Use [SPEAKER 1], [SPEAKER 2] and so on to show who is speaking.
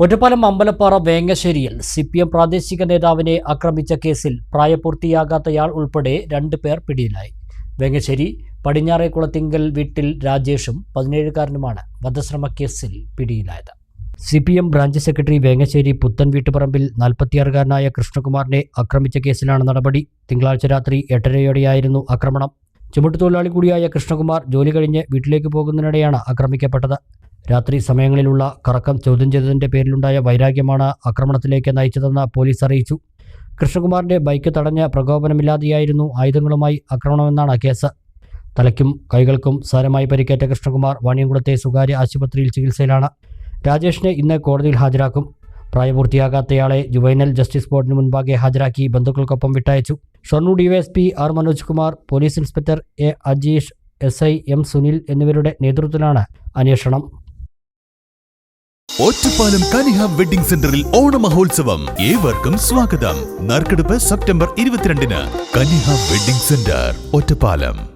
[SPEAKER 1] ഒറ്റപ്പാലം അമ്പലപ്പാറ വേങ്ങശ്ശേരിയിൽ C P M പ്രാദേശിക നേതാവിനെ ആക്രമിച്ച കേസിൽ പ്രായപൂർത്തിയാകാത്തയാൾ ഉൾപ്പെടെ രണ്ട് പേർ പിടിയിലായി. വേങ്ങശ്ശേരി പടിഞ്ഞാറേക്കുളത്തിങ്കൽ വീട്ടിൽ രാജേഷും പതിനേഴുകാരനുമാണ് വധശ്രമ കേസിൽ പിടിയിലായത്. C P M branch secretary Vengassery പുത്തൻ വീട്ടുപറമ്പിൽ നാൽപ്പത്തിയാറുകാരനായ കൃഷ്ണകുമാറിനെ ആക്രമിച്ച കേസിലാണ് നടപടി. തിങ്കളാഴ്ച രാത്രി എട്ടരയോടെയായിരുന്നു ആക്രമണം. ചുമട്ടുതൊഴിലാളി കൂടിയായ കൃഷ്ണകുമാർ ജോലി കഴിഞ്ഞ് വീട്ടിലേക്ക് പോകുന്നതിനിടെയാണ് ആക്രമിക്കപ്പെട്ടത്. രാത്രി സമയങ്ങളിലുള്ള കറക്കം ചോദ്യം ചെയ്തതിന്റെ പേരിലുണ്ടായ വൈരാഗ്യമാണ് ആക്രമണത്തിലേക്ക് നയിച്ചതെന്ന് പോലീസ് അറിയിച്ചു. കൃഷ്ണകുമാറിന്റെ ബൈക്ക് തടഞ്ഞ പ്രകോപനമില്ലാതെയായിരുന്നു ആയുധങ്ങളുമായി ആക്രമണമെന്നാണ് കേസ്. തലയ്ക്കും കൈകൾക്കും സാരമായി പരിക്കേറ്റ കൃഷ്ണകുമാർ വാണിയംകുളത്തെ സ്വകാര്യ ആശുപത്രിയിൽ ചികിത്സയിലാണ്. രാജേഷിനെ ഇന്ന് കോടതിയിൽ ഹാജരാക്കും. പ്രായപൂർത്തിയാകാത്തയാളെ ജുവൈനൽ ജസ്റ്റിസ് ബോർഡിന് മുൻപാകെ ഹാജരാക്കി ബന്ധുക്കൾക്കൊപ്പം വിട്ടയച്ചു. Shoranur DYSP R Manoj Kumar police inspector A Ajeesh S I M Sunil എന്നിവരുടെ നേതൃത്വത്തിലാണ് അന്വേഷണം.
[SPEAKER 2] ഒറ്റപ്പാലം കനിഹ വെഡിംഗ് സെന്ററിൽ ഓണ മഹോത്സവം ഏവർക്കും സ്വാഗതം. നറുക്കെടുപ്പ് സെപ്റ്റംബർ ഇരുപത്തിരണ്ടിന് കനിഹ വെഡിംഗ് സെന്റർ ഒറ്റപ്പാലം